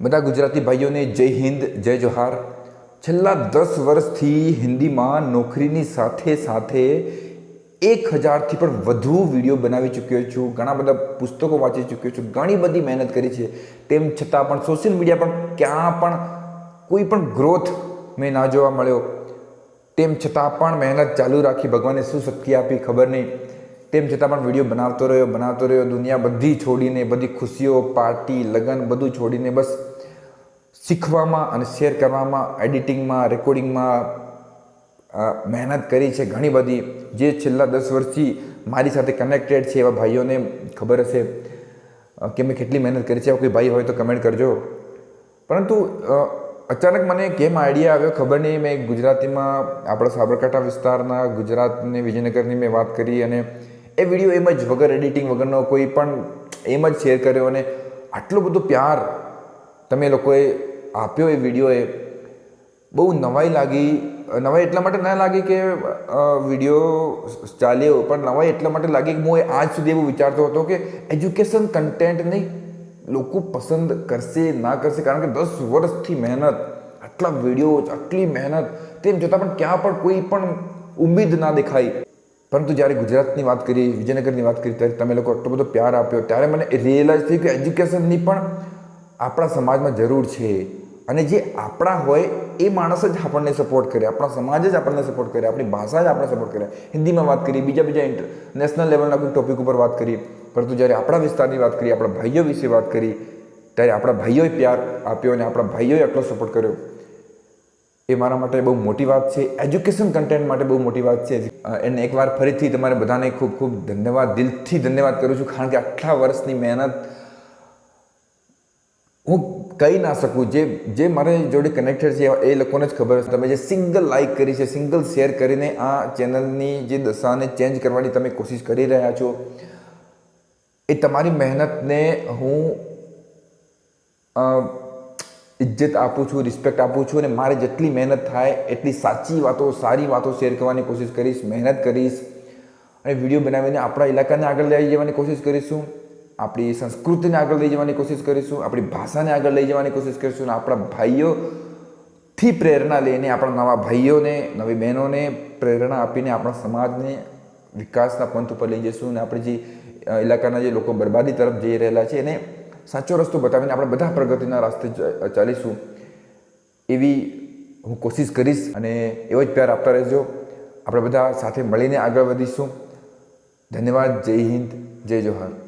બધા ગુજરાતી ભાઈઓને જય હિન્દ, જય જોહાર. છેલ્લા દસ વર્ષથી હિન્દીમાં નોકરીની સાથે સાથે એક હજારથી પણ વધુ વીડિયો બનાવી ચૂક્યો છું, ઘણા બધા પુસ્તકો વાંચી ચૂક્યો છું, ઘણી બધી મહેનત કરી છે. તેમ છતાં પણ સોશિયલ મીડિયા પર ક્યાં પણ કોઈ પણ ગ્રોથ મેં ના જોવા મળ્યો. તેમ છતાં પણ મહેનત ચાલુ રાખી ભગવાને શું શક્તિ આપી ખબર નહીં. તેમ છતાં પણ વીડિયો બનાવતો રહ્યો બનાવતો રહ્યો, દુનિયા બધી છોડીને, બધી ખુશીઓ, પાર્ટી, લગ્ન બધું છોડીને બસ શીખવામાં અને શેર કરવામાં, એડિટિંગમાં, રેકોર્ડિંગમાં મહેનત કરી છે ઘણી બધી. જે છેલ્લા દસ વર્ષથી મારી સાથે કનેક્ટેડ છે એવા ભાઈઓને ખબર હશે કે મેં કેટલી મહેનત કરી છે. એવા કોઈ ભાઈ હોય તો કમેન્ટ કરજો. પરંતુ અચાનક મને કેમ આઈડિયા આવ્યો. ખબર નહીં, મેં ગુજરાતીમાં આપણા સાબરકાંઠા વિસ્તારના ગુજરાતને વિજયનગરની મેં વાત કરી અને એ વીડિયો એમ જ વગર એડિટિંગ વગરનો કોઈ પણ એમ જ શેર કર્યો અને આટલો બધો પ્યાર તમે લોકોએ આપ્યો એ વિડીયોએ બહુ નવાઈ લાગી નવાઈ એટલા માટે ના લાગી કે વીડિયો ચાલ્યો, પણ નવાઈ એટલા માટે લાગી કે હું આજ સુધી એવું વિચારતો હતો કે એજ્યુકેશન કન્ટેન્ટ નહીં, લોકો પસંદ કરશે, ના કરશે, કારણ કે દસ વર્ષથી મહેનત, આટલા વીડિયો આટલી મહેનત, તેમ છતાં પણ ક્યાં પણ કોઈ પણ ઉમેદ ના દેખાઈ પરંતુ જ્યારે ગુજરાતની વાત કરી, વિજયનગરની વાત કરી, ત્યારે તમે લોકો આટલો બધો પ્યાર આપ્યો. ત્યારે મને રિયલાઇઝ થયું કે એજ્યુકેશનની પણ આપણા સમાજમાં જરૂર છે. અને જે આપણા હોય, એ માણસ જ આપણને સપોર્ટ કરે. આપણા સમાજ જ આપણને સપોર્ટ કરે. આપણી ભાષા જ આપણને સપોર્ટ કરે. હિન્દીમાં વાત કરી, બીજા બીજા ઇન્ટરનેશનલ લેવલના કોઈ ટોપિક ઉપર વાત કરી. પરંતુ જ્યારે આપણા વિસ્તારની વાત કરી, આપણા ભાઈઓ વિશે વાત કરી, ત્યારે આપણા ભાઈઓએ પ્યાર આપ્યો અને આપણા ભાઈઓએ આટલો સપોર્ટ કર્યો. એ મારા માટે બહુ મોટી વાત છે. એજ્યુકેશન કન્ટેન્ટ માટે બહુ મોટી વાત છે. એને એકવાર ફરીથી તમારે બધાને ખૂબ ખૂબ ધન્યવાદ, દિલથી ધન્યવાદ કરું છું, કારણ કે આટલા વર્ષની મહેનત હું કહી ના શકું. જે જે મારી જોડે કનેક્ટેડ છે, એ લોકોને જ ખબર છે. તમે જે સિંગલ લાઇક કરી છે સિંગલ શેર કરીને આ ચેનલની જે દશાને ચેન્જ કરવાની તમે કોશિશ કરી રહ્યા છો, એ તમારી મહેનતને હું ઇજ્જત આપું છું રિસ્પેક્ટ આપું છું અને મારે જેટલી મહેનત થાય, એટલી સાચી વાતો, સારી વાતો શેર કરવાની કોશિશ કરીશ, મહેનત કરીશ. અને વીડિયો બનાવીને આપણા ઇલાકાને આગળ લઈ જવાની કોશિશ કરીશું. આપણી સંસ્કૃતિને આગળ લઈ જવાની કોશિશ કરીશું, આપણી ભાષાને આગળ લઈ જવાની કોશિશ કરીશું અને આપણા ભાઈઓથી પ્રેરણા લઈને આપણા નવા ભાઈઓને, નવી બહેનોને પ્રેરણા આપીને આપણા સમાજને વિકાસના પંથ ઉપર લઈ જઈશું અને આપણે જે ઇલાકાના જે લોકો બરબાદી તરફ જઈ રહેલા છે એને સાચો રસ્તો બતાવીને આપણે બધા પ્રગતિના રસ્તે ચાલીશું. એવી હું કોશિશ કરીશ અને એવો જ પ્યાર આપતા રહેજો. આપણે બધા સાથે મળીને આગળ વધીશું. ધન્યવાદ. જય હિન્દ. જય જોહાર.